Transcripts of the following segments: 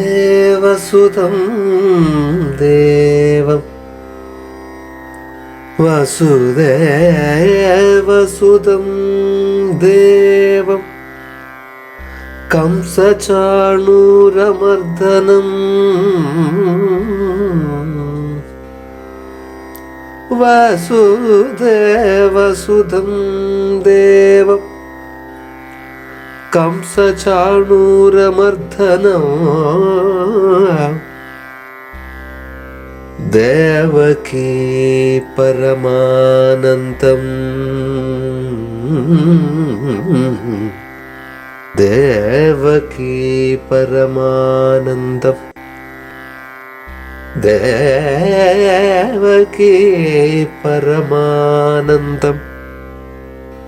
വസുദേവസുതം ദേവം വസുദേവസുതം ദേവം കംസചാണൂരമർദ്ദനം വസുദേവസുധം ദേവം. കംസചാണൂരമർദ്ദനം. ദേവകീ പരമാനന്ദം. ദേവകീ പരമാനന്ദം. പരമാനന്ദം.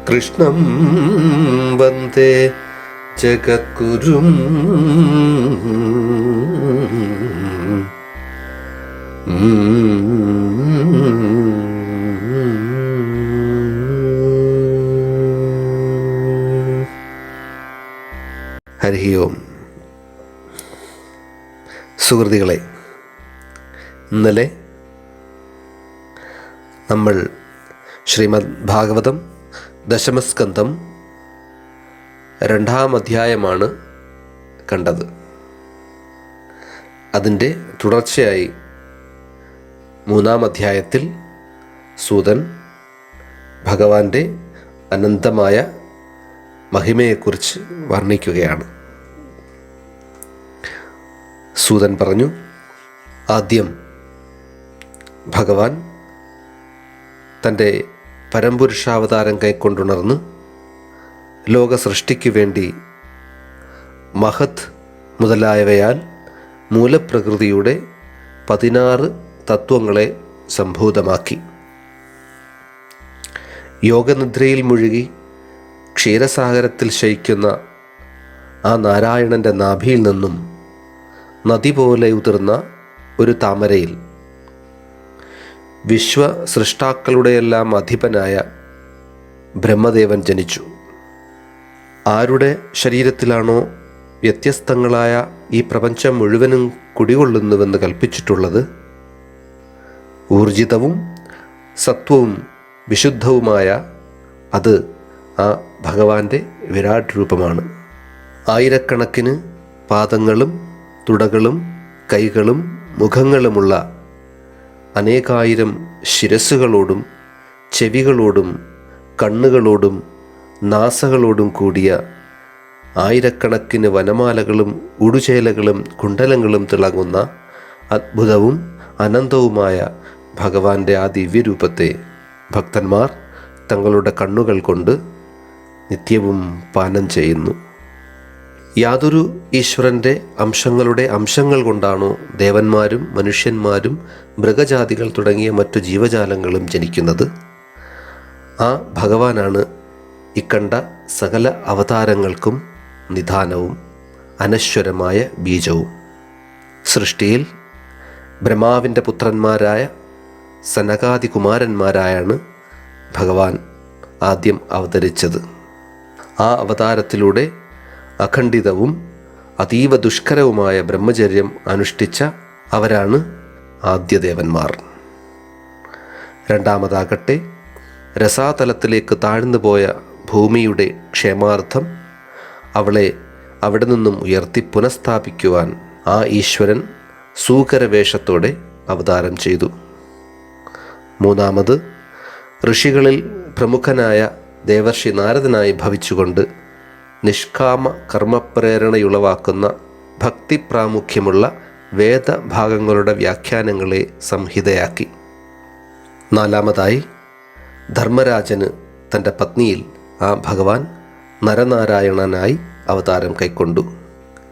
കൃഷ്ണം വന്ദേ ജഗദ്ഗുരും. ഹരി ഓം. സുഹൃതികളെ ഇന്നലെ നമ്മൾ ശ്രീമദ് ഭാഗവതം ദശമസ്കന്ധം രണ്ടാം അധ്യായമാണ് കണ്ടത്. അതിന്റെ തുടർച്ചയായി മൂന്നാം അധ്യായത്തിൽ സൂതൻ ഭഗവാന്റെ അനന്തമായ മഹിമയെക്കുറിച്ച് വർണിക്കുകയാണ്. സൂതൻ പറഞ്ഞു ആദ്യം ഭഗവാൻ തന്റെ പരമ്പുരുഷാവതാരം കൈക്കൊണ്ടുണർന്ന് ലോക സൃഷ്ടിക്കു വേണ്ടി മഹത് മുതലായവയാൽ മൂലപ്രകൃതിയുടെ പതിനാറ് തത്വങ്ങളെ സംഭൂതമാക്കി. യോഗനിദ്രയിൽ മുഴുകി ക്ഷീരസാഗരത്തിൽ ശയിക്കുന്ന ആ നാരായണന്റെ നാഭിയിൽ നിന്നും നദി പോലെ ഉതിർന്ന ഒരു താമരയിൽ വിശ്വ സൃഷ്ടാക്കളുടെയെല്ലാം അധിപനായ ബ്രഹ്മദേവൻ ജനിച്ചു. ആരുടെ ശരീരത്തിലാണോ വ്യത്യസ്തങ്ങളായ ഈ പ്രപഞ്ചം മുഴുവനും കുടികൊള്ളുന്നുവെന്ന് കൽപ്പിച്ചിട്ടുള്ളത്? ഊർജിതവും സത്വവും വിശുദ്ധവുമായ അത് ആ ഭഗവാന്റെ വിരാട് രൂപമാണ്. ആയിരക്കണക്കിന് പാദങ്ങളും തുടകളും കൈകളും മുഖങ്ങളുമുള്ള അനേകായിരം ശിരസ്സുകളോടും ചെവികളോടും കണ്ണുകളോടും നാസകളോടും കൂടിയ ആയിരക്കണക്കിന് വനമാലകളും ഉടുചേലകളും കുണ്ടലങ്ങളും തിളങ്ങുന്ന അത്ഭുതവും അനന്തവുമായ ഭഗവാന്റെ ആ ദിവ്യരൂപത്തെ ഭക്തന്മാർ തങ്ങളുടെ കണ്ണുകൾ കൊണ്ട് നിത്യവും പാനം ചെയ്യുന്നു. യാതൊരു ഈശ്വരന്റെ അംശങ്ങളുടെ അംശങ്ങൾ കൊണ്ടാണോ ദേവന്മാരും മനുഷ്യന്മാരും മൃഗജാതികൾ തുടങ്ങിയ മറ്റു ജീവജാലങ്ങളും ജനിക്കുന്നത്? ആ ഭഗവാനാണ് ഇക്കണ്ട സകല അവതാരങ്ങൾക്കും നിധാനവും അനശ്വരമായ ബീജവും. സൃഷ്ടിയിൽ ബ്രഹ്മാവിന്റെ പുത്രന്മാരായ സനകാദികുമാരന്മാരായാണ് ഭഗവാൻ ആദ്യം അവതരിച്ചത്. ആ അവതാരത്തിലൂടെ അഖണ്ഡിതവും അതീവ ദുഷ്കരവുമായ ബ്രഹ്മചര്യം അനുഷ്ഠിച്ച അവരാണ് ആദ്യദേവന്മാർ. രണ്ടാമതാകട്ടെ രസാതലത്തിലേക്ക് താഴ്ന്നു പോയ ഭൂമിയുടെ ക്ഷേമാർത്ഥം അവളെ അവിടെ നിന്നും ഉയർത്തി പുനഃസ്ഥാപിക്കുവാൻ ആ ഈശ്വരൻ സൂകരവേഷത്തോടെ അവതാരം ചെയ്തു. മൂന്നാമത് ഋഷികളിൽ പ്രമുഖനായ ദേവർഷി നാരദനായി ഭവിച്ചുകൊണ്ട് നിഷ്കാമ കർമ്മപ്രേരണയുളവാക്കുന്ന ഭക്തി പ്രാമുഖ്യമുള്ള വേദഭാഗങ്ങളുടെ വ്യാഖ്യാനങ്ങളെ സംഹിതയാക്കി. നാലാമതായി ധർമ്മരാജന് തന്റെ പത്നിയിൽ ആ ഭഗവാൻ നരനാരായണനായി അവതാരം കൈക്കൊണ്ടു.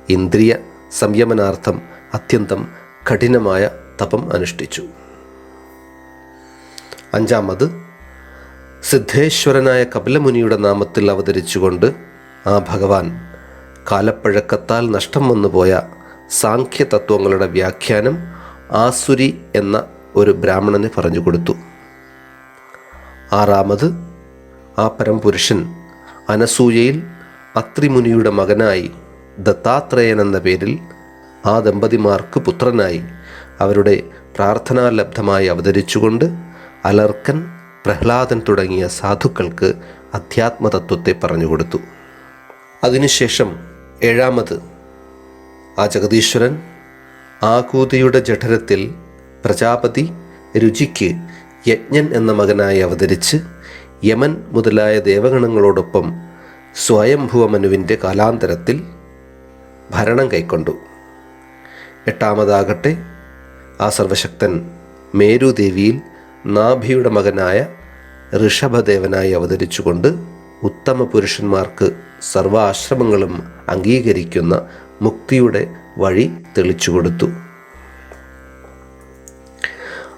ഇന്ദ്രിയ സംയമനാർത്ഥം അത്യന്തം കഠിനമായ തപം അനുഷ്ഠിച്ചു. അഞ്ചാമത് സിദ്ധേശ്വരനായ കപിലമുനിയുടെ നാമത്തിൽ അവതരിച്ചുകൊണ്ട് ആ ഭഗവാൻ കാലപ്പഴക്കത്താൽ നഷ്ടം വന്നുപോയ സാഖ്യതത്വങ്ങളുടെ വ്യാഖ്യാനം ആസുരി എന്ന ഒരു ബ്രാഹ്മണന് പറഞ്ഞു കൊടുത്തു. ആറാമത് ആ പരംപുരുഷൻ അനസൂയയിൽ അത്രിമുനിയുടെ മകനായി ദത്താത്രേയൻ എന്ന പേരിൽ ആ ദമ്പതിമാർക്ക് പുത്രനായി അവരുടെ പ്രാർത്ഥനാലബ്ധമായി അവതരിച്ചുകൊണ്ട് അലർക്കൻ പ്രഹ്ലാദൻ തുടങ്ങിയ സാധുക്കൾക്ക് അധ്യാത്മതത്വത്തെ പറഞ്ഞുകൊടുത്തു അതിനുശേഷം ഏഴാമത് ആ ജഗദീശ്വരൻ ആകൂതിയുടെ ജഠരത്തിൽ പ്രജാപതി രുചിക്ക് യജ്ഞൻ എന്ന മകനായി അവതരിച്ച് യമൻ മുതലായ ദേവഗണങ്ങളോടൊപ്പം സ്വയംഭുവമനുവിന്റെ കാലാന്തരത്തിൽ ഭരണം കൈക്കൊണ്ടു. എട്ടാമതാകട്ടെ ആ സർവശക്തൻ മേരുദേവിയിൽ നാഭിയുടെ മകനായ ഋഷഭദേവനായി അവതരിച്ചുകൊണ്ട് ഉത്തമ പുരുഷന്മാർക്ക് സർവാശ്രമങ്ങളും അംഗീകരിക്കുന്ന മുക്തിയുടെ വഴി തെളിച്ചു കൊടുത്തു.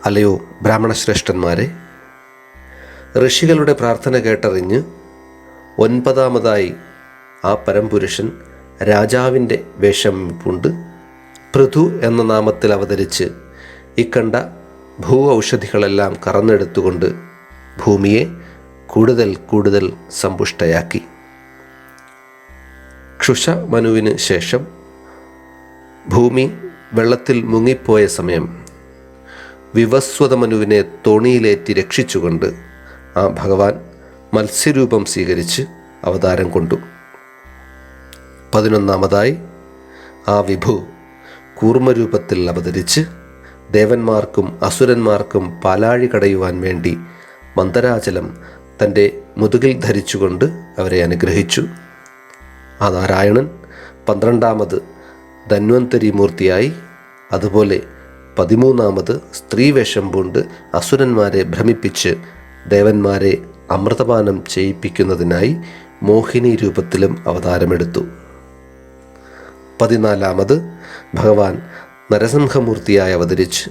അല്ലയോ ബ്രാഹ്മണശ്രേഷ്ഠന്മാരെ ഋഷികളുടെ പ്രാർത്ഥന കേട്ടറിഞ്ഞ് ഒൻപതാമതായി ആ പരംപുരുഷൻ രാജാവിന്റെ വേഷം പൂണ്ട് പൃഥു എന്ന നാമത്തിൽ അവതരിച്ച് ഇക്കണ്ട ഭൂ ഔഷധികളെല്ലാം കറന്നെടുത്തുകൊണ്ട് ഭൂമിയെ കൂടുതൽ കൂടുതൽ സമ്പുഷ്ടയാക്കി. ക്ഷുഷ മനുവിന് ശേഷം ഭൂമി വെള്ളത്തിൽ മുങ്ങിപ്പോയ സമയം വിവസ്വത മനുവിനെ തോണിയിലേറ്റി രക്ഷിച്ചുകൊണ്ട് ആ ഭഗവാൻ മത്സ്യരൂപം സ്വീകരിച്ച് അവതാരം കൊണ്ടു. പതിനൊന്നാമതായി ആ വിഭു കൂർമ്മരൂപത്തിൽ അവതരിച്ച് ദേവന്മാർക്കും അസുരന്മാർക്കും പാലാഴി കടയുവാൻ വേണ്ടി മന്ദരാചലം തന്റെ മുതുകിൽ ധരിച്ചുകൊണ്ട് അവരെ അനുഗ്രഹിച്ചു. ആ നാരായണൻ പന്ത്രണ്ടാമത് ധന്വന്തരി മൂർത്തിയായി അതുപോലെ പതിമൂന്നാമത് സ്ത്രീവേഷം പൂണ്ട് അസുരന്മാരെ ഭ്രമിപ്പിച്ച് ദേവന്മാരെ അമൃതപാനം ചെയ്യിപ്പിക്കുന്നതിനായി മോഹിനി രൂപത്തിലും അവതാരമെടുത്തു. പതിനാലാമത് ഭഗവാൻ നരസിംഹമൂർത്തിയായി അവതരിച്ച്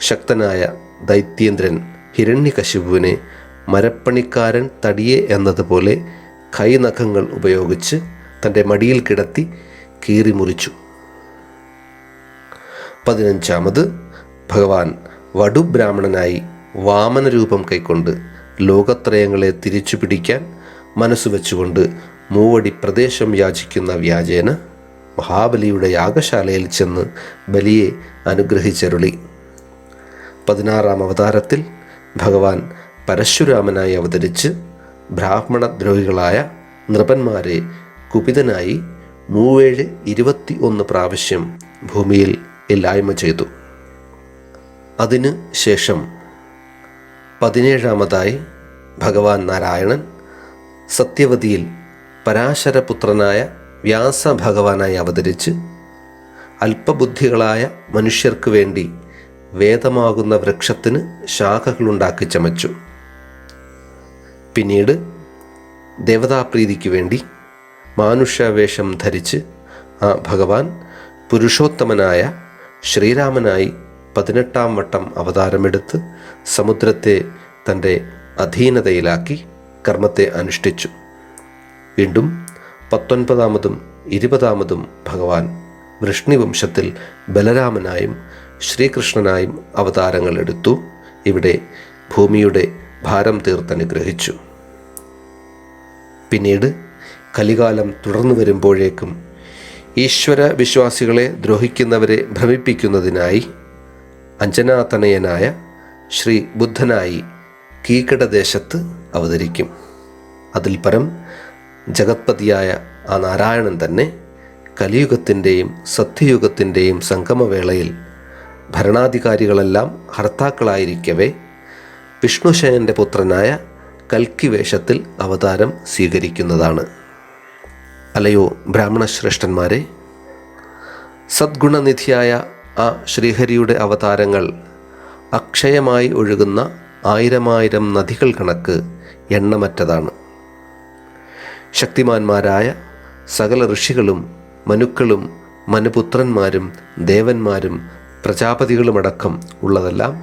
ശക്തനായ ദൈത്യേന്ദ്രൻ ഹിരണ്യകശിപുവിനെ മരപ്പണിക്കാരൻ തടിയെ എന്നതുപോലെ കൈനഖങ്ങൾ ഉപയോഗിച്ച് തന്റെ മടിയിൽ കിടത്തി കീറി മുറിച്ചു. പതിനഞ്ചാമത് ഭഗവാൻ വടുബ്രാഹ്മണനായി വാമനരൂപം കൈക്കൊണ്ട് ലോകത്രയങ്ങളെ തിരിച്ചു പിടിക്കാൻ മനസ്സുവെച്ചുകൊണ്ട് മൂവടി പ്രദേശം യാചിക്കുന്ന വ്യാജേന മഹാബലിയുടെ യാഗശാലയിൽ ചെന്ന് ബലിയെ അനുഗ്രഹിച്ചരുളി. പതിനാറാം അവതാരത്തിൽ ഭഗവാൻ പരശുരാമനായി അവതരിച്ച് ബ്രാഹ്മണ ദ്രോഹികളായ നൃപന്മാരെ കുപിതനായി മൂവേഴ് ഇരുപത്തി ഒന്ന് പ്രാവശ്യം ഭൂമിയിൽ ഇല്ലായ്മ ചെയ്തു. അതിന് ശേഷം പതിനേഴാമതായി ഭഗവാൻ നാരായണൻ സത്യവതിയിൽ പരാശരപുത്രനായ വ്യാസ ഭഗവാനായി അവതരിച്ച് അല്പബുദ്ധികളായ മനുഷ്യർക്ക് വേണ്ടി വേദമാകുന്ന വൃക്ഷത്തിന് ശാഖകളുണ്ടാക്കി ചമച്ചു. പിന്നീട് ദേവതാപ്രീതിക്ക് വേണ്ടി മാനുഷ്യവേഷം ധരിച്ച് ആ ഭഗവാൻ പുരുഷോത്തമനായ ശ്രീരാമനായി പതിനെട്ടാം വട്ടം അവതാരമെടുത്ത് സമുദ്രത്തെ തന്റെ അധീനതയിലാക്കി കർമ്മത്തെ അനുഷ്ഠിച്ചു. വീണ്ടും പത്തൊൻപതാമതും ഇരുപതാമതും ഭഗവാൻ വൃഷ്ണിവംശത്തിൽ ബലരാമനായും ശ്രീകൃഷ്ണനായും അവതാരങ്ങൾ എടുത്തു ഇവിടെ ഭൂമിയുടെ ഭാരം തീർത്തനുഗ്രഹിച്ചു. പിന്നീട് കലികാലം തുടർന്നു വരുമ്പോഴേക്കും ഈശ്വര വിശ്വാസികളെ ദ്രോഹിക്കുന്നവരെ ഭ്രമിപ്പിക്കുന്നതിനായി അഞ്ജനാതനയനായ ശ്രീ ബുദ്ധനായി കീകടദേശത്ത് അവതരിക്കും. അതിൽ പരം ജഗത്പതിയായ ആ നാരായണൻ തന്നെ കലിയുഗത്തിന്റെയും സത്യയുഗത്തിന്റെയും സംഗമവേളയിൽ ഭരണാധികാരികളെല്ലാം ഹർത്താക്കളായിരിക്കവേ വിഷ്ണുശയന്റെ പുത്രനായ കൽക്കി വേഷത്തിൽ അവതാരം സ്വീകരിക്കുന്നതാണ്. അലയോ ബ്രാഹ്മണശ്രേഷ്ഠന്മാരെ സദ്ഗുണനിധിയായ ആ ശ്രീഹരിയുടെ അവതാരങ്ങൾ അക്ഷയമായി ഒഴുകുന്ന ആയിരമായിരം നദികൾ കണക്ക് എണ്ണമറ്റതാണ്. ശക്തിമാന്മാരായ സകല ഋഷികളും മനുക്കളും മനുപുത്രന്മാരും ദേവന്മാരും പ്രജാപതികളുമടക്കം ഉള്ളതെല്ലാം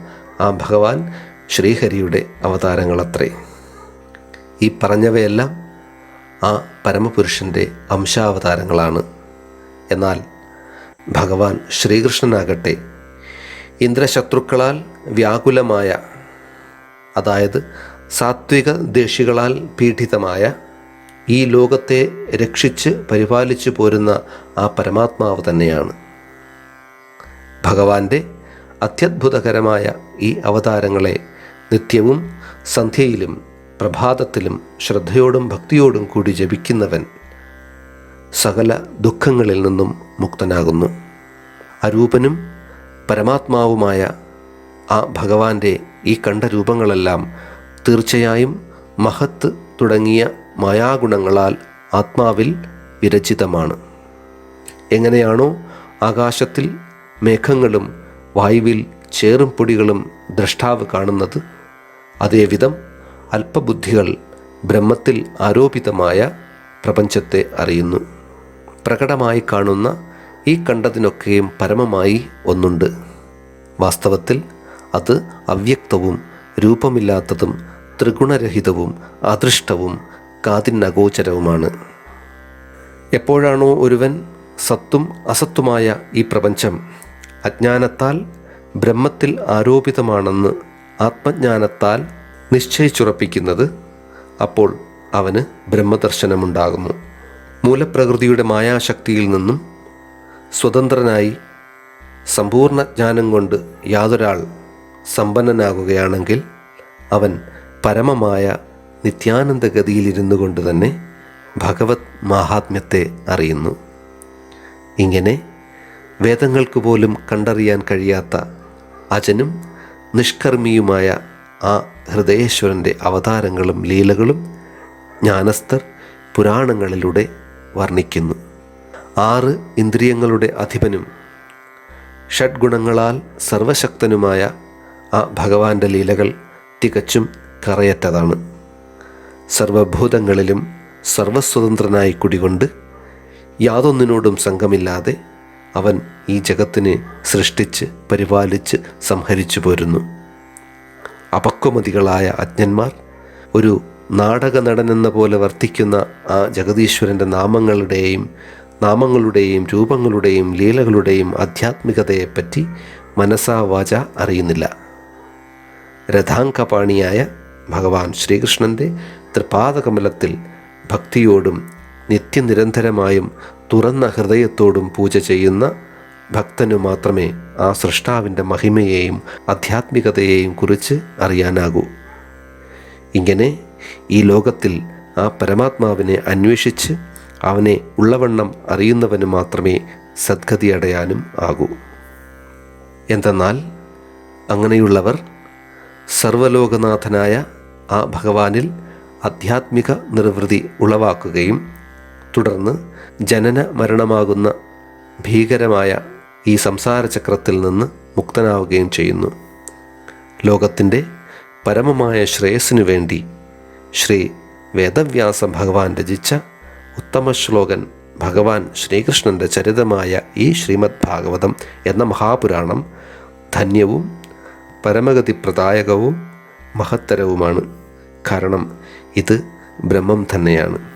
ആ ഭഗവാൻ ശ്രീഹരിയുടെ അവതാരങ്ങളത്രേ. ഈ പറഞ്ഞവയെല്ലാം ആ പരമപുരുഷന്റെ അംശാവതാരങ്ങളാണ്. എന്നാൽ ഭഗവാൻ ശ്രീകൃഷ്ണനാകട്ടെ ഇന്ദ്രശത്രുക്കളാൽ വ്യാകുലമായ അതായത് സാത്വിക ദേഷികളാൽ പീഡിതമായ ഈ ലോകത്തെ രക്ഷിച്ച് പരിപാലിച്ചു പോരുന്ന ആ പരമാത്മാവ് തന്നെയാണ്. ഭഗവാന്റെ അത്യത്ഭുതകരമായ ഈ അവതാരങ്ങളെ നിത്യവും സന്ധ്യയിലും പ്രഭാതത്തിലും ശ്രദ്ധയോടും ഭക്തിയോടും കൂടി ജപിക്കുന്നവൻ സകല ദുഃഖങ്ങളിൽ നിന്നും മുക്തനാകുന്നു. അരൂപനും പരമാത്മാവുമായ ആ ഭഗവാന്റെ ഈ കണ്ട രൂപങ്ങളെല്ലാം തീർച്ചയായും മഹത്ത് തുടങ്ങിയ മായാഗുണങ്ങളാൽ ആത്മാവിൽ വിരചിതമാണ്. എങ്ങനെയാണോ ആകാശത്തിൽ മേഘങ്ങളും വായുവിൽ ചേറും പൊടികളും ദ്രഷ്ടാവ് കാണുന്നത് അതേവിധം അല്പബുദ്ധികൾ ബ്രഹ്മത്തിൽ ആരോപിതമായ പ്രപഞ്ചത്തെ അറിയുന്നു. പ്രകടമായി കാണുന്ന ഈ കണ്ടതിനൊക്കെയും പരമമായി ഒന്നുണ്ട്. വാസ്തവത്തിൽ അത് അവ്യക്തവും രൂപമില്ലാത്തതും ത്രിഗുണരഹിതവും അദൃഷ്ടവും കാതിനഗോചരവുമാണ് എപ്പോഴാണോ ഒരുവൻ സത്തും അസത്തുമായ ഈ പ്രപഞ്ചം അജ്ഞാനത്താൽ ബ്രഹ്മത്തിൽ ആരോപിതമാണെന്ന് ആത്മജ്ഞാനത്താൽ നിശ്ചയിച്ചുറപ്പിക്കുന്നത് അപ്പോൾ അവന് ബ്രഹ്മദർശനമുണ്ടാകുന്നു. മൂലപ്രകൃതിയുടെ മായാശക്തിയിൽ നിന്നും സ്വതന്ത്രനായി സമ്പൂർണ ജ്ഞാനം കൊണ്ട് യാതൊരാൾ സമ്പന്നനാകുകയാണെങ്കിൽ അവൻ പരമമായ നിത്യാനന്ദഗതിയിലിരുന്നു കൊണ്ട് തന്നെ ഭഗവത് മാഹാത്മ്യത്തെ അറിയുന്നു. ഇങ്ങനെ വേദങ്ങൾക്ക് പോലും കണ്ടറിയാൻ കഴിയാത്ത അജനും നിഷ്കർമ്മിയുമായ ആ ഹൃദയേശ്വരന്റെ അവതാരങ്ങളും ലീലകളും ജ്ഞാനസ്ഥർ പുരാണങ്ങളിലൂടെ വർണിക്കുന്നു. ആറ് ഇന്ദ്രിയങ്ങളുടെ അധിപനും ഷഡ്ഗുണങ്ങളാൽ സർവശക്തനുമായ ആ ഭഗവാന്റെ ലീലകൾ തികച്ചും കറയറ്റതാണ്. സർവഭൂതങ്ങളിലും സർവസ്വതന്ത്രനായി കുടികൊണ്ട് യാതൊന്നിനോടും സംഘമില്ലാതെ അവൻ ഈ ജഗത്തിനെ സൃഷ്ടിച്ച് പരിപാലിച്ച് സംഹരിച്ചു പോരുന്നു. അപക്വമതികളായ അജ്ഞന്മാർ ഒരു നാടക നടനെന്ന പോലെ വർത്തിക്കുന്ന ആ ജഗതീശ്വരന്റെ നാമങ്ങളുടെയും നാമങ്ങളുടെയും രൂപങ്ങളുടെയും ലീലകളുടെയും ആധ്യാത്മികതയെപ്പറ്റി മനസാവാച അറിയുന്നില്ല. രഥാങ്കപാണിയായ ഭഗവാൻ ശ്രീകൃഷ്ണന്റെ തൃപാദകമലത്തിൽ ഭക്തിയോടും നിത്യനിരന്തരമായും തുറന്ന ഹൃദയത്തോടും പൂജ ചെയ്യുന്ന ഭക്തനു മാത്രമേ ആ സൃഷ്ടാവിന്റെ മഹിമയെയും ആധ്യാത്മികതയെയും കുറിച്ച് അറിയാനാകൂ. ഇങ്ങനെ ഈ ലോകത്തിൽ ആ പരമാത്മാവിനെ അന്വേഷിച്ച് അവനെ ഉള്ളവണ്ണം അറിയുന്നവന് മാത്രമേ സദ്ഗതി അടയാനും ആകൂ. എന്തെന്നാൽ അങ്ങനെയുള്ളവർ സർവലോകനാഥനായ ആ ഭഗവാനിൽ ആധ്യാത്മിക നിർവൃതി ഉളവാക്കുകയും തുടർന്ന് ജനന മരണമാകുന്ന ഭീകരമായ ഈ സംസാര ചക്രത്തിൽ നിന്ന് മുക്തനാവുകയും ചെയ്യുന്നു. ലോകത്തിന്റെ പരമമായ ശ്രേയസ്സിനു വേണ്ടി ശ്രീ വേദവ്യാസ ഭഗവാൻ രചിച്ച ഉത്തമ ശ്ലോകൻ ഭഗവാൻ ശ്രീകൃഷ്ണന്റെ ചരിതമായ ഈ ശ്രീമദ് ഭാഗവതം എന്ന മഹാപുരാണം ധന്യവും പരമഗതിപ്രദായകവും മഹത്തരവുമാണ്. കാരണം ഇത് ബ്രഹ്മം തന്നെയാണ്.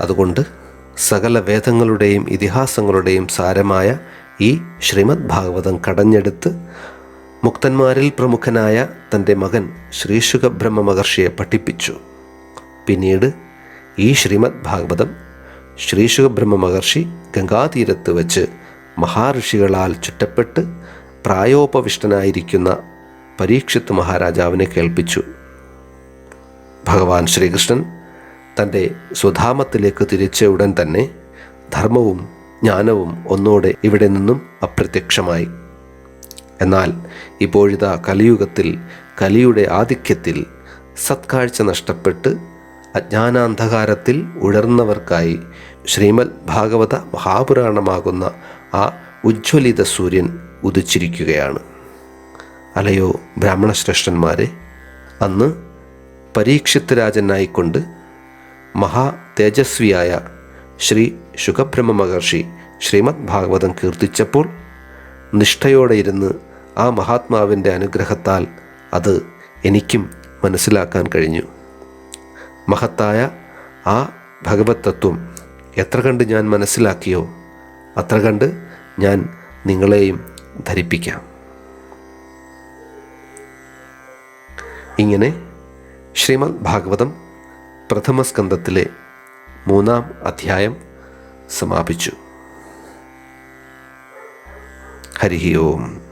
അതുകൊണ്ട് സകല വേദങ്ങളുടെയും ഇതിഹാസങ്ങളുടെയും സാരമായ ഈ ശ്രീമദ് ഭാഗവതം കടഞ്ഞെടുത്ത് മുക്തന്മാരിൽ പ്രമുഖനായ തന്റെ മകൻ ശ്രീശുഖബ്രഹ്മ മഹർഷിയെ പഠിപ്പിച്ചു. പിന്നീട് ഈ ശ്രീമദ് ഭാഗവതം ശ്രീശുഖബ്രഹ്മ മഹർഷി ഗംഗാതീരത്ത് വച്ച് മഹാഋഷികളാൽ ചുറ്റപ്പെട്ട് പ്രായോപവിഷ്ടനായിരിക്കുന്ന പരീക്ഷിത് മഹാരാജാവിനെ കേൾപ്പിച്ചു. ഭഗവാൻ ശ്രീകൃഷ്ണൻ തന്റെ സ്വധാമത്തിലേക്ക് തിരിച്ച ഉടൻ തന്നെ ധർമ്മവും ജ്ഞാനവും ഒന്നോടെ ഇവിടെ നിന്നും അപ്രത്യക്ഷമായി. എന്നാൽ ഇപ്പോഴിതാ കലിയുഗത്തിൽ കലിയുടെ ആധിക്യത്തിൽ സത്കാഴ്ച നഷ്ടപ്പെട്ട് അജ്ഞാനാന്ധകാരത്തിൽ ഉഴർന്നവർക്കായി ശ്രീമദ് ഭാഗവത മഹാപുരാണമാകുന്ന ആ ഉജ്ജ്വലിത സൂര്യൻ ഉദിച്ചിരിക്കുകയാണ്. അലയോ ബ്രാഹ്മണശ്രേഷ്ഠന്മാരെ അന്ന് പരീക്ഷിത് രാജനായിക്കൊണ്ട് മഹാ തേജസ്വിയായ ശ്രീ ശുഖബ്രഹ്മ മഹർഷി ശ്രീമദ് ഭാഗവതം കീർത്തിച്ചപ്പോൾ നിഷ്ഠയോടെ ഇരുന്ന് ആ മഹാത്മാവിന്റെ അനുഗ്രഹത്താൽ അത് എനിക്കും മനസ്സിലാക്കാൻ കഴിഞ്ഞു. മഹത്തായ ആ ഭഗവത് തത്വം എത്ര കണ്ട് ഞാൻ മനസ്സിലാക്കിയോ അത്ര കണ്ട് ഞാൻ നിങ്ങളെയും ധരിപ്പിക്കാം. ഇങ്ങനെ ശ്രീമദ് ഭാഗവതം പ്രഥമസ്കന്ധത്തിലെ മൂന്നാം അധ്യായം സമാപിച്ചു. ഹരി ഓം.